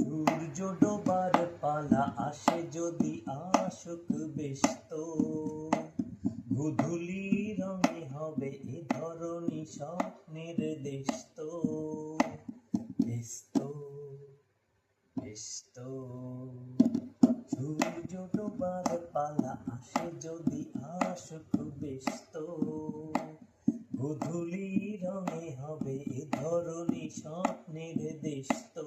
সূর্য ডোবার পালা আসে যদি আসুক ব্যস্ত। গুধুলি রঙে হবে এ ধরনী স্বপ্নের দেশ তো সূর্য ডোবার পালা আসে যদি আসুক ব্যস্ত। গধূলি রঙে হবে এ ধরনী স্বপ্নের দেশ তো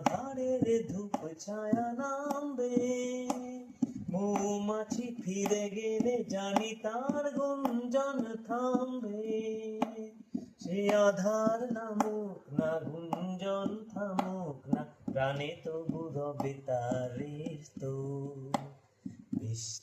আধারের ধূপ ছায়া নামবে। মৌমাছি ফিরে গেলে জানি তার গুঞ্জন থামবে। সে আধার নামুক না, গুঞ্জন থামুক না, প্রাণে তবু রবে তার তো বেশ